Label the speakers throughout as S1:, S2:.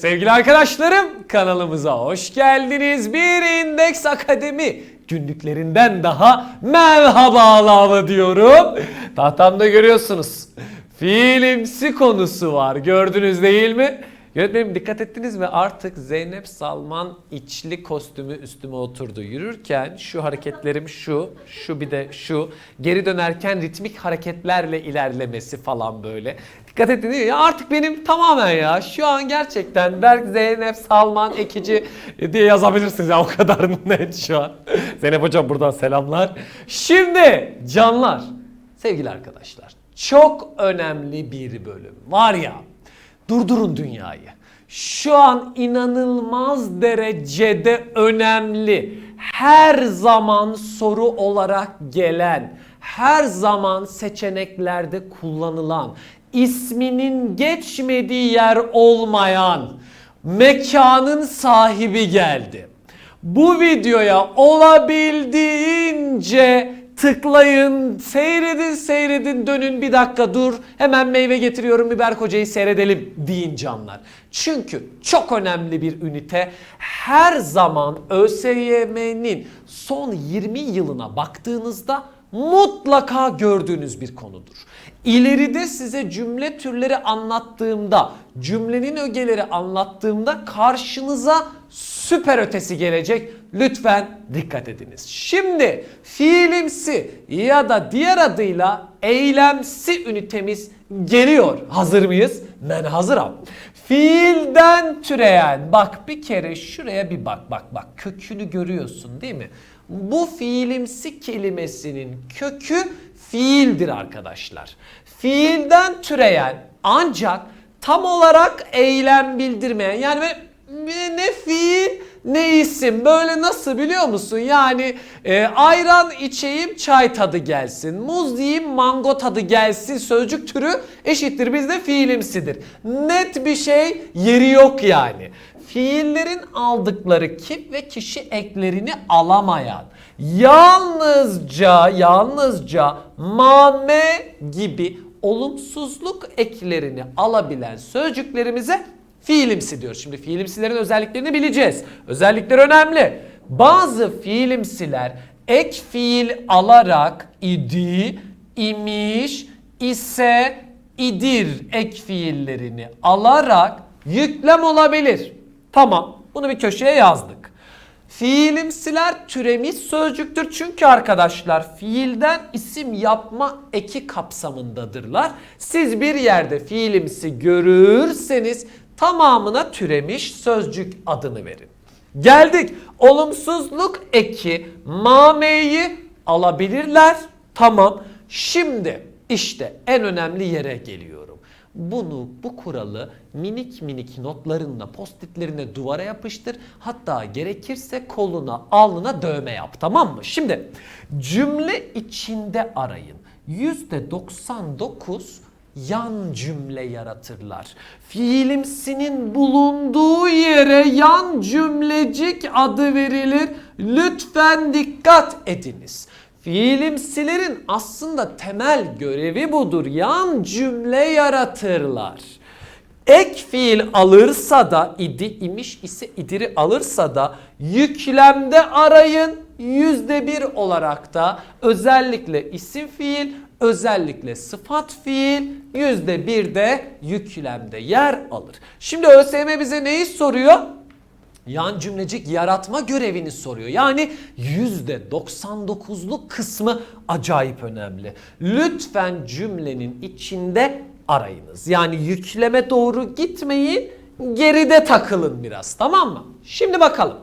S1: Sevgili arkadaşlarım kanalımıza hoş geldiniz. Bir İndeks Akademi günlüklerinden daha merhabalar diyorum. Tahtamda görüyorsunuz. Filmsi konusu var. Gördünüz değil mi? Yönetmenim dikkat ettiniz mi? Artık Zeynep Salman içli kostümü üstüme oturdu. Yürürken şu hareketlerim şu, şu bir de şu. Geri dönerken ritmik hareketlerle ilerlemesi falan böyle. Dikkat ettiniz mi? Ya artık benim tamamen ya. Şu an gerçekten Berk Zeynep Salman ekici diye yazabilirsiniz ya o kadar net şu an. Zeynep hocam buradan selamlar. Şimdi canlar, sevgili arkadaşlar çok önemli bir bölüm var ya. Durdurun dünyayı. Şu an inanılmaz derecede önemli. Her zaman soru olarak gelen, her zaman seçeneklerde kullanılan, isminin geçmediği yer olmayan mekanın sahibi geldi. Bu videoya olabildiğince tıklayın, seyredin, seyredin, dönün bir dakika dur. Hemen meyve getiriyorum biber kocayı seyredelim deyin canlar. Çünkü çok önemli bir ünite. Her zaman ÖSYM'nin son 20 yılına baktığınızda mutlaka gördüğünüz bir konudur. İleride size cümle türleri anlattığımda, cümlenin ögeleri anlattığımda karşınıza süper ötesi gelecek. Lütfen dikkat ediniz. Şimdi fiilimsi ya da diğer adıyla eylemsi ünitemiz geliyor. Hazır mıyız? Ben hazırım. Fiilden türeyen bak bir kere şuraya bir bak bak bak kökünü görüyorsun değil mi? Bu fiilimsi kelimesinin kökü fiildir arkadaşlar. Fiilden türeyen ancak tam olarak eylem bildirmeyen yani ne fiil ne isim böyle nasıl biliyor musun? Yani e, ayran içeyim çay tadı gelsin. Muz yiyeyim mango tadı gelsin sözcük türü eşittir bizde fiilimsidir. Net bir şey yeri yok yani. Fiillerin aldıkları ki ve kişi eklerini alamayan yalnızca yalnızca mame gibi olumsuzluk eklerini alabilen sözcüklerimize fiilimsi diyoruz. Şimdi fiilimsilerin özelliklerini bileceğiz. Özellikler önemli. Bazı fiilimsiler ek fiil alarak idi, imiş, ise, idir ek fiillerini alarak yüklem olabilir. Tamam bunu bir köşeye yazdık. Fiilimsiler türemiş sözcüktür çünkü arkadaşlar fiilden isim yapma eki kapsamındadırlar. Siz bir yerde fiilimsi görürseniz tamamına türemiş sözcük adını verin. Geldik olumsuzluk eki mameyi alabilirler. Tamam şimdi işte en önemli yere geliyorum. Bunu, bu kuralı minik minik notlarınla, postitlerine duvara yapıştır. Hatta gerekirse koluna, alnına dövme yap tamam mı? Şimdi cümle içinde arayın. %99 yan cümle yaratırlar. Fiilimsinin bulunduğu yere yan cümlecik adı verilir. Lütfen dikkat ediniz. Fiilimsilerin aslında temel görevi budur. Yan cümle yaratırlar. Ek fiil alırsa da idi, imiş ise idiri alırsa da yüklemde arayın yüzde bir olarak da özellikle isim fiil, özellikle sıfat fiil yüzde bir de yüklemde yer alır. Şimdi ÖSYM bize neyi soruyor? Yan cümlecik yaratma görevini soruyor. Yani %99'luk kısmı acayip önemli. Lütfen cümlenin içinde arayınız. Yani yükleme doğru gitmeyin, geride takılın biraz tamam mı? Şimdi bakalım.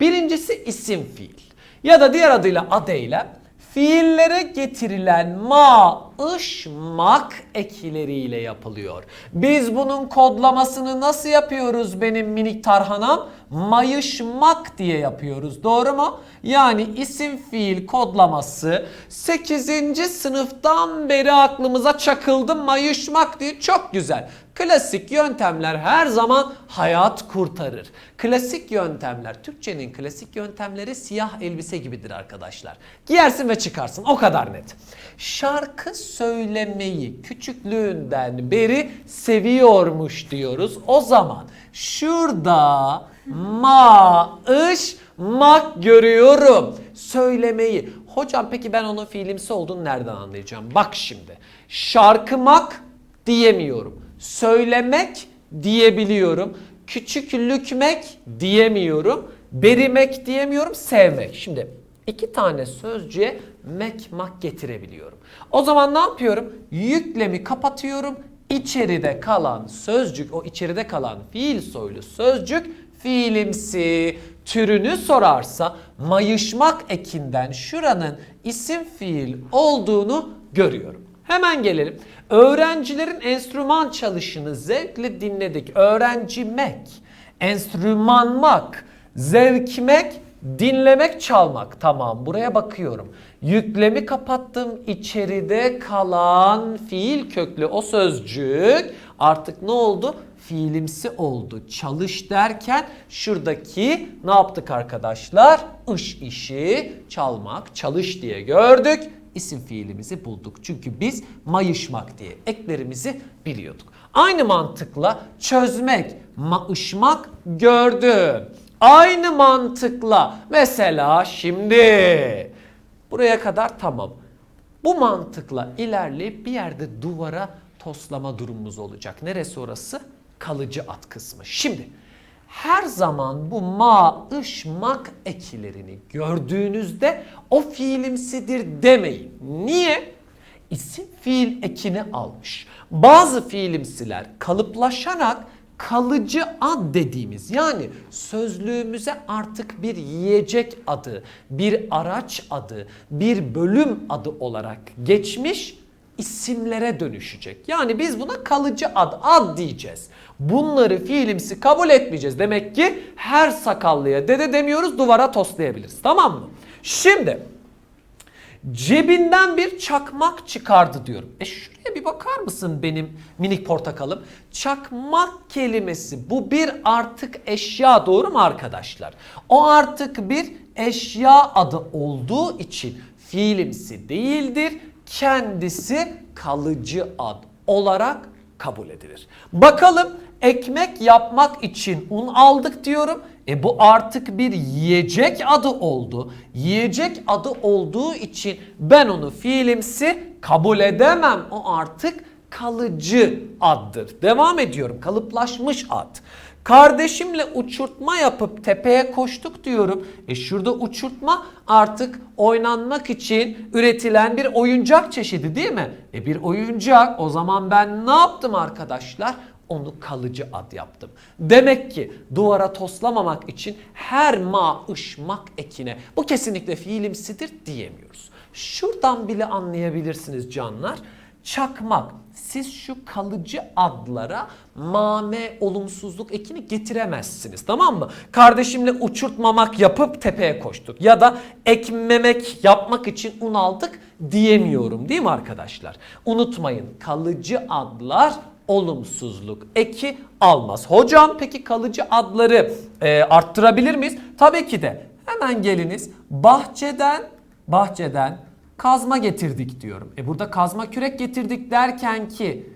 S1: Birincisi isim fiil ya da diğer adıyla ad eylem fiillere getirilen ma, ış, mak ekileriyle yapılıyor. Biz bunun kodlamasını nasıl yapıyoruz benim minik tarhanam? Mayışmak diye yapıyoruz. Doğru mu? Yani isim fiil kodlaması 8. sınıftan beri aklımıza çakıldı mayışmak diye çok güzel. Klasik yöntemler her zaman hayat kurtarır. Klasik yöntemler, Türkçenin klasik yöntemleri siyah elbise gibidir arkadaşlar. Giyersin ve çıkarsın o kadar net. Şarkı söylemeyi küçüklüğünden beri seviyormuş diyoruz. O zaman şurada ma, ış, mak görüyorum. Söylemeyi. Hocam peki ben onun fiilimsi olduğunu nereden anlayacağım? Bak şimdi. Şarkımak diyemiyorum. Söylemek diyebiliyorum. Küçüklükmek diyemiyorum. Berimek diyemiyorum. Sevmek. Şimdi iki tane sözcüğe mek mak getirebiliyorum. O zaman ne yapıyorum? Yüklemi kapatıyorum. İçeride kalan sözcük, o içeride kalan fiil soylu sözcük fiilimsi. Türünü sorarsa mayışmak ekinden şuranın isim fiil olduğunu görüyorum. Hemen gelelim. Öğrencilerin enstrüman çalışını zevkle dinledik. Öğrencimek, enstrümanmak, zevkmek, dinlemek, çalmak. Tamam buraya bakıyorum. Yüklemi kapattım. İçeride kalan fiil köklü o sözcük artık ne oldu? Fiilimsi oldu. Çalış derken şuradaki ne yaptık arkadaşlar? Iş işi çalmak, çalış diye gördük isim fiilimizi bulduk. Çünkü biz mayışmak diye eklerimizi biliyorduk. Aynı mantıkla çözmek, maışmak gördüm. Aynı mantıkla mesela şimdi buraya kadar tamam. Bu mantıkla ilerleyip bir yerde duvara toslama durumumuz olacak. Neresi orası? Kalıcı at kısmı. Şimdi her zaman bu ma, ış, mak ekilerini gördüğünüzde o fiilimsidir demeyin. Niye? İsim fiil ekini almış. Bazı fiilimsiler kalıplaşarak kalıcı ad dediğimiz yani sözlüğümüze artık bir yiyecek adı, bir araç adı, bir bölüm adı olarak geçmiş isimlere dönüşecek. Yani biz buna kalıcı ad, ad diyeceğiz. Bunları fiilimsi kabul etmeyeceğiz. Demek ki her sakallıya dede demiyoruz duvara toslayabiliriz. Tamam mı? Şimdi cebinden bir çakmak çıkardı diyorum. E şuraya bir bakar mısın benim minik portakalım? Çakmak kelimesi bu bir artık eşya doğru mu arkadaşlar? O artık bir eşya adı olduğu için fiilimsi değildir. Kendisi kalıcı ad olarak kabul edilir. Bakalım ekmek yapmak için un aldık diyorum. E bu artık bir yiyecek adı oldu. Yiyecek adı olduğu için ben onu fiilimsi kabul edemem. O artık kalıcı addır. Devam ediyorum. Kalıplaşmış ad. Kardeşimle uçurtma yapıp tepeye koştuk diyorum. E şurada uçurtma artık oynanmak için üretilen bir oyuncak çeşidi değil mi? E bir oyuncak o zaman ben ne yaptım arkadaşlar? Onu kalıcı ad yaptım. Demek ki duvara toslamamak için her ma, ış, mak ekine bu kesinlikle fiilimsidir diyemiyoruz. Şuradan bile anlayabilirsiniz canlar. Çakmak. Siz şu kalıcı adlara mame olumsuzluk ekini getiremezsiniz tamam mı? Kardeşimle uçurtmamak yapıp tepeye koştuk ya da ekmemek yapmak için un aldık diyemiyorum değil mi arkadaşlar? Unutmayın kalıcı adlar olumsuzluk eki almaz. Hocam peki kalıcı adları e, arttırabilir miyiz? Tabii ki de. Hemen geliniz bahçeden bahçeden kazma getirdik diyorum. E burada kazma kürek getirdik derken ki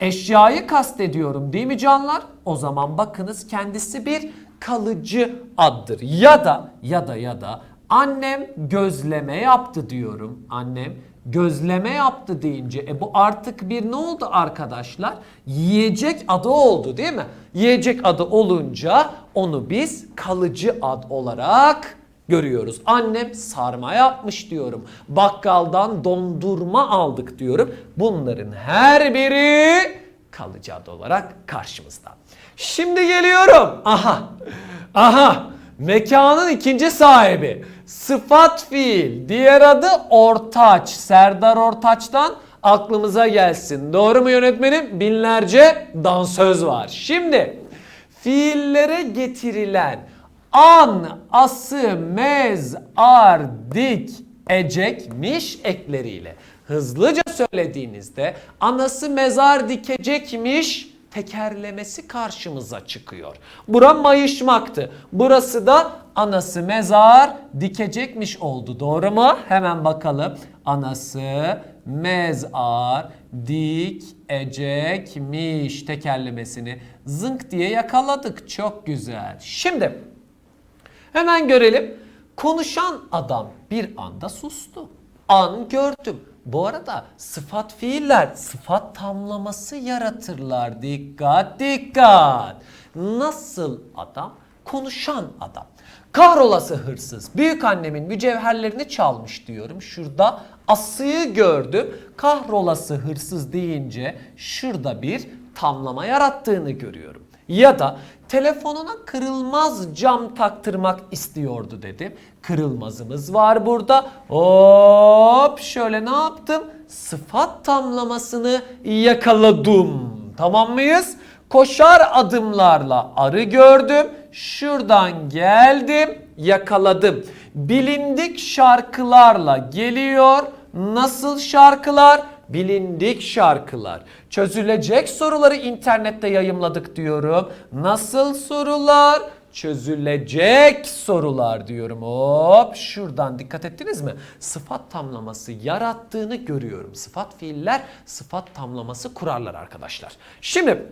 S1: eşyayı kastediyorum değil mi canlar? O zaman bakınız kendisi bir kalıcı addır. Ya da ya da ya da annem gözleme yaptı diyorum. Annem gözleme yaptı deyince e bu artık bir ne oldu arkadaşlar? Yiyecek adı oldu değil mi? Yiyecek adı olunca onu biz kalıcı ad olarak görüyoruz. Annem sarma yapmış diyorum. Bakkaldan dondurma aldık diyorum. Bunların her biri kalıcı ad olarak karşımızda. Şimdi geliyorum. Aha. Aha. Mekanın ikinci sahibi. Sıfat fiil. Diğer adı Ortaç. Serdar Ortaç'tan aklımıza gelsin. Doğru mu yönetmenim? Binlerce dansöz var. Şimdi fiillere getirilen an, ası, mez, ar, dik, ecekmiş ekleriyle hızlıca söylediğinizde anası mezar dikecekmiş tekerlemesi karşımıza çıkıyor. Bura mayışmaktı. Burası da anası mezar dikecekmiş oldu. Doğru mu? Hemen bakalım. Anası mezar dikecekmiş tekerlemesini zınk diye yakaladık. Çok güzel. Şimdi hemen görelim. Konuşan adam bir anda sustu. An gördüm. Bu arada sıfat fiiller sıfat tamlaması yaratırlar. Dikkat dikkat. Nasıl adam? Konuşan adam. Kahrolası hırsız. Büyük annemin mücevherlerini çalmış diyorum. Şurada asıyı gördüm. Kahrolası hırsız deyince şurada bir tamlama yarattığını görüyorum. Ya da telefonuna kırılmaz cam taktırmak istiyordu dedim. Kırılmazımız var burada. Hop şöyle ne yaptım? Sıfat tamlamasını yakaladım. Tamam mıyız? Koşar adımlarla arı gördüm. Şuradan geldim, yakaladım. Bilindik şarkılarla geliyor. Nasıl şarkılar? Bilindik şarkılar. Çözülecek soruları internette yayımladık diyorum. Nasıl sorular? Çözülecek sorular diyorum. Hop şuradan dikkat ettiniz mi? Sıfat tamlaması yarattığını görüyorum. Sıfat fiiller sıfat tamlaması kurarlar arkadaşlar. Şimdi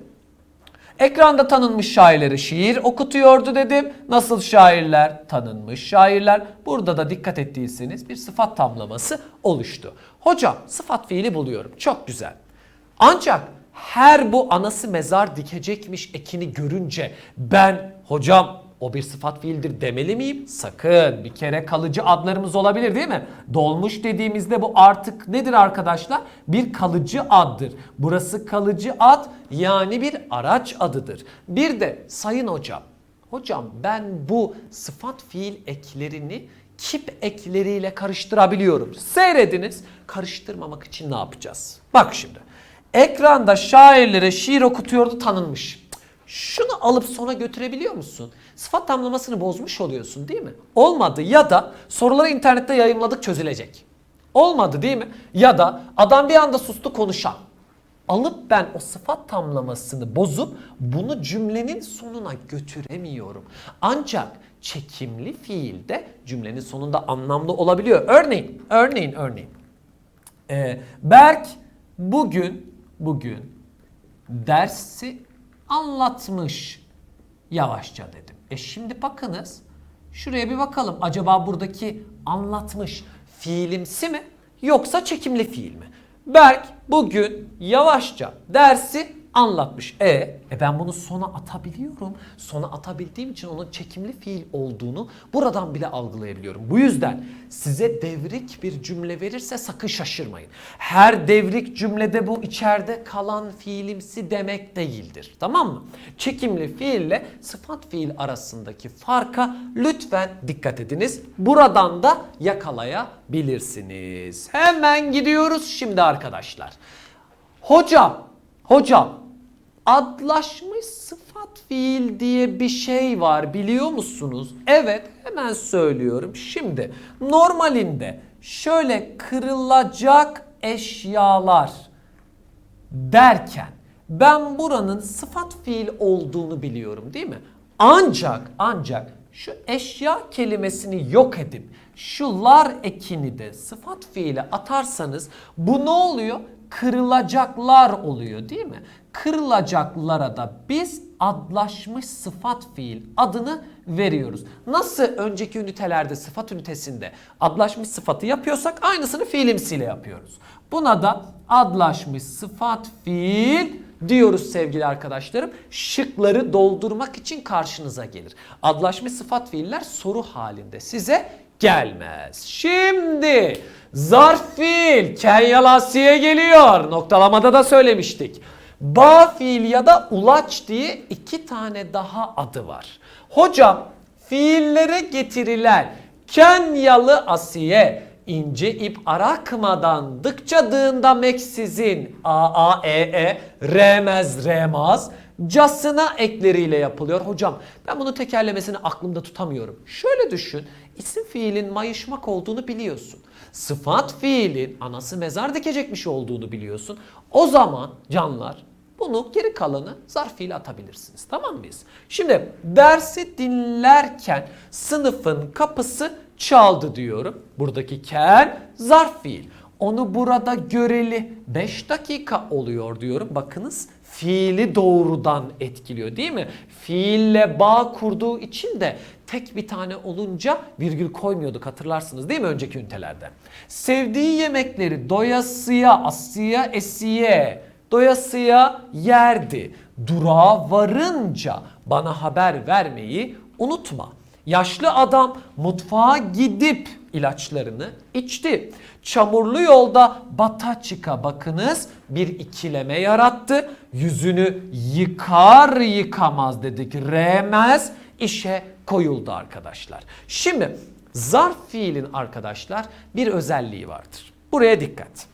S1: Ekranda tanınmış şairleri şiir okutuyordu dedim. Nasıl şairler? Tanınmış şairler. Burada da dikkat ettiyseniz bir sıfat tamlaması oluştu. Hocam sıfat fiili buluyorum. Çok güzel. Ancak her bu anası mezar dikecekmiş ekini görünce ben hocam o bir sıfat fiildir demeli miyim? Sakın. Bir kere kalıcı adlarımız olabilir değil mi? Dolmuş dediğimizde bu artık nedir arkadaşlar? Bir kalıcı addır. Burası kalıcı ad yani bir araç adıdır. Bir de sayın hocam. Hocam ben bu sıfat fiil eklerini kip ekleriyle karıştırabiliyorum. Seyrediniz. Karıştırmamak için ne yapacağız? Bak şimdi. Ekranda şairlere şiir okutuyordu tanınmış. Şunu alıp sona götürebiliyor musun? Sıfat tamlamasını bozmuş oluyorsun değil mi? Olmadı ya da soruları internette yayınladık çözülecek. Olmadı değil mi? Ya da adam bir anda sustu konuşan. Alıp ben o sıfat tamlamasını bozup bunu cümlenin sonuna götüremiyorum. Ancak çekimli fiilde cümlenin sonunda anlamlı olabiliyor. Örneğin, örneğin, örneğin. Ee, Berk bugün, bugün dersi anlatmış yavaşça dedim. E şimdi bakınız şuraya bir bakalım. Acaba buradaki anlatmış fiilimsi mi yoksa çekimli fiil mi? Berk bugün yavaşça dersi anlatmış. E, e ben bunu sona atabiliyorum. Sona atabildiğim için onun çekimli fiil olduğunu buradan bile algılayabiliyorum. Bu yüzden size devrik bir cümle verirse sakın şaşırmayın. Her devrik cümlede bu içeride kalan fiilimsi demek değildir. Tamam mı? Çekimli fiille sıfat fiil arasındaki farka lütfen dikkat ediniz. Buradan da yakalayabilirsiniz. Hemen gidiyoruz şimdi arkadaşlar. Hocam, hocam adlaşmış sıfat fiil diye bir şey var biliyor musunuz? Evet hemen söylüyorum. Şimdi normalinde şöyle kırılacak eşyalar derken ben buranın sıfat fiil olduğunu biliyorum değil mi? Ancak ancak şu eşya kelimesini yok edip şu lar ekini de sıfat fiile atarsanız bu ne oluyor? Kırılacaklar oluyor değil mi? Kırılacaklara da biz adlaşmış sıfat fiil adını veriyoruz. Nasıl önceki ünitelerde sıfat ünitesinde adlaşmış sıfatı yapıyorsak aynısını fiilimsiyle yapıyoruz. Buna da adlaşmış sıfat fiil diyoruz sevgili arkadaşlarım. Şıkları doldurmak için karşınıza gelir. Adlaşmış sıfat fiiller soru halinde size gelmez. Şimdi zarf fiil Kenyalasiye geliyor. Noktalamada da söylemiştik. Ba fiil ya da ulaç diye iki tane daha adı var. Hocam fiillere getirilen Kenyalı asiye ince ip arakmadan dıkça dığında meksizin a a e e remez remaz casına ekleriyle yapılıyor. Hocam ben bunu tekerlemesini aklımda tutamıyorum. Şöyle düşün. isim fiilin mayışmak olduğunu biliyorsun. Sıfat fiilin anası mezar dikecekmiş olduğunu biliyorsun. O zaman canlar bunu geri kalanı zarf fiile atabilirsiniz. Tamam mıyız? Şimdi dersi dinlerken sınıfın kapısı çaldı diyorum. Buradaki ken zarf fiil. Onu burada göreli 5 dakika oluyor diyorum. Bakınız fiili doğrudan etkiliyor değil mi? Fiille bağ kurduğu için de tek bir tane olunca virgül koymuyorduk hatırlarsınız değil mi önceki ünitelerde? Sevdiği yemekleri doyasıya, asıya, esiye, doyasıya yerdi. Durağa varınca bana haber vermeyi unutma. Yaşlı adam mutfağa gidip ilaçlarını içti. Çamurlu yolda bata çıka bakınız bir ikileme yarattı. Yüzünü yıkar yıkamaz dedik. Remez işe koyuldu arkadaşlar. Şimdi zarf fiilin arkadaşlar bir özelliği vardır. Buraya dikkat.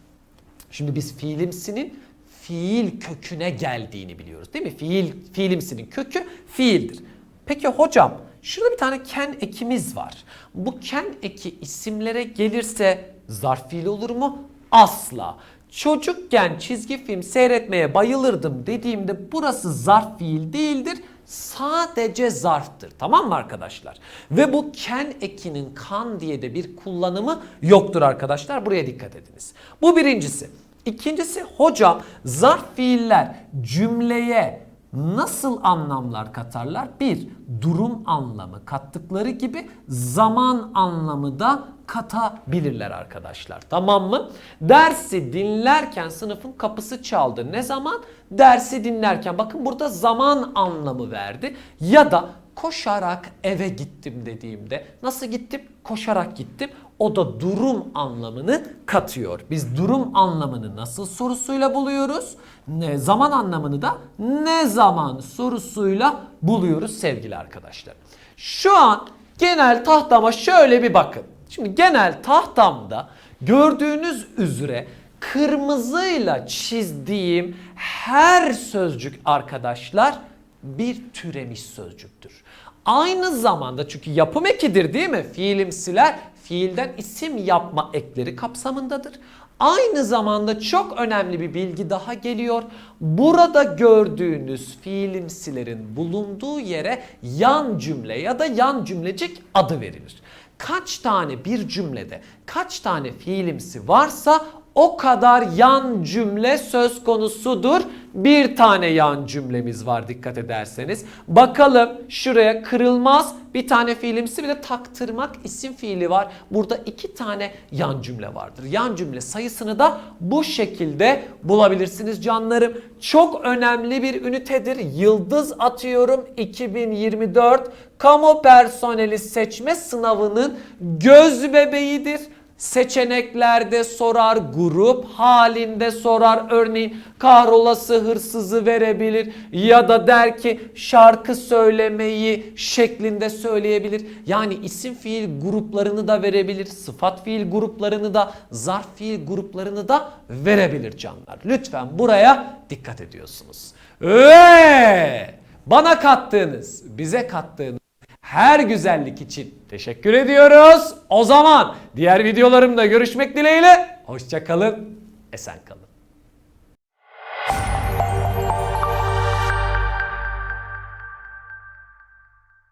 S1: Şimdi biz fiilimsinin fiil köküne geldiğini biliyoruz değil mi? Fiil, fiilimsinin kökü fiildir. Peki hocam şurada bir tane ken ekimiz var. Bu ken eki isimlere gelirse zarf fiil olur mu? Asla. Çocukken çizgi film seyretmeye bayılırdım dediğimde burası zarf fiil değildir. Sadece zarftır. Tamam mı arkadaşlar? Ve bu ken ekinin kan diye de bir kullanımı yoktur arkadaşlar. Buraya dikkat ediniz. Bu birincisi. İkincisi hocam zarf fiiller cümleye nasıl anlamlar katarlar? Bir, durum anlamı kattıkları gibi zaman anlamı da katabilirler arkadaşlar. Tamam mı? Dersi dinlerken sınıfın kapısı çaldı. Ne zaman? Dersi dinlerken. Bakın burada zaman anlamı verdi. Ya da koşarak eve gittim dediğimde nasıl gittim? Koşarak gittim. O da durum anlamını katıyor. Biz durum anlamını nasıl sorusuyla buluyoruz? Ne zaman anlamını da ne zaman sorusuyla buluyoruz sevgili arkadaşlar. Şu an genel tahtama şöyle bir bakın. Şimdi genel tahtamda gördüğünüz üzere kırmızıyla çizdiğim her sözcük arkadaşlar bir türemiş sözcüktür. Aynı zamanda çünkü yapım ekidir değil mi? Fiilimsiler fiilden isim yapma ekleri kapsamındadır. Aynı zamanda çok önemli bir bilgi daha geliyor. Burada gördüğünüz fiilimsilerin bulunduğu yere yan cümle ya da yan cümlecik adı verilir. Kaç tane bir cümlede kaç tane fiilimsi varsa o kadar yan cümle söz konusudur. Bir tane yan cümlemiz var dikkat ederseniz. Bakalım şuraya kırılmaz bir tane fiilimsi bir de taktırmak isim fiili var. Burada iki tane yan cümle vardır. Yan cümle sayısını da bu şekilde bulabilirsiniz canlarım. Çok önemli bir ünitedir. Yıldız atıyorum 2024 kamu personeli seçme sınavının göz bebeğidir seçeneklerde sorar, grup halinde sorar. Örneğin kahrolası hırsızı verebilir ya da der ki şarkı söylemeyi şeklinde söyleyebilir. Yani isim fiil gruplarını da verebilir, sıfat fiil gruplarını da, zarf fiil gruplarını da verebilir canlar. Lütfen buraya dikkat ediyorsunuz. Ve bana kattığınız, bize kattığınız her güzellik için teşekkür ediyoruz. O zaman diğer videolarımda görüşmek dileğiyle. Hoşçakalın, esen kalın.